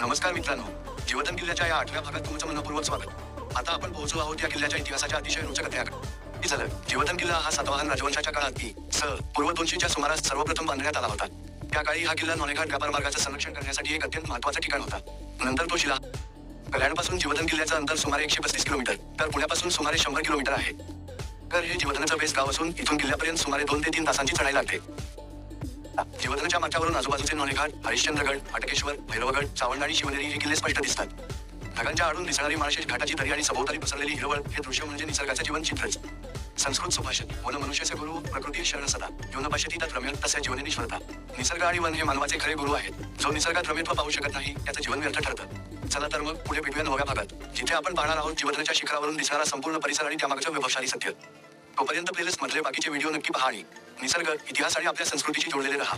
नमस्कार मित्रांनो. जीवदन किल्ल्याच्या या आठव्या भागात तुमचं मनपूर्वक स्वागत. आता आपण पोहोचलो आहोत या किल्ल्याच्या इतिहासाच्या अतिशय रोचक अध्यायाकडे. झालं. जीवदन किल्ला हा सातवाहन राजवंशाच्या काळात की स पूर्व दोनशेच्या सुमारास सर्वप्रथम बांधण्यात आला होता. त्या काळी हा किल्ला नॉनेघाट व्यापार मार्गाचं संरक्षण करण्यासाठी एक अत्यंत महत्वाचं ठिकाण होता. नंतर तो शिला. कल्याणपासून जीवदन किल्ल्याचं अंतर सुमारे एकशे पस्तीस किलोमीटर. तर पुण्यापासून सुमारे शंभर किलोमीटर आहे. तर हे जीवदनाचं बेस गाव असून इथून किल्ल्यापर्यंत सुमारे दोन ते तीन तासांची चढाई लागते. जीवधनाच्या माथ्यावरून आजूबाजूचे नॉनेघाट हरिश्चंद्रगड अटकेश्वर भैरवगड सावंड आणि शिवनेरी हे किल्ले स्पष्ट दिसतात. ढगांच्या आडून दिसणारी माळशेष घाटाची दरी आणि सभोवताली पसरलेली हिरवळ हे दृश्य म्हणजे निसर्गाचं जीवन चित्रच. संस्कृत सुभाषित वन मनुष्याचे गुरु प्रकृती शरण सदा जीवन पश्यती तत् रम्य तसे जीवनेश्वरता निसर्ग आणि वन हे मानवाचे खरे गुरु आहेत. जो निसर्गात रम्यत्व पाहू शकत नाही त्याचं जीवन व्यर्थ ठरतं. चला तर मग पुढे भेटूया नव्या भागात जिथे आपण पाहणार आहोत जीवनाच्या शिखरावरून दिसणारा संपूर्ण परिसर आणि त्यामागचं वैभवशाली सत्य. तोपर्यंत प्लेलिस्ट मधले बाकीचे व्हिडिओ नक्की पहा आणि निसर्ग इतिहास आणि आपल्या संस्कृतीशी जोडलेले राहा.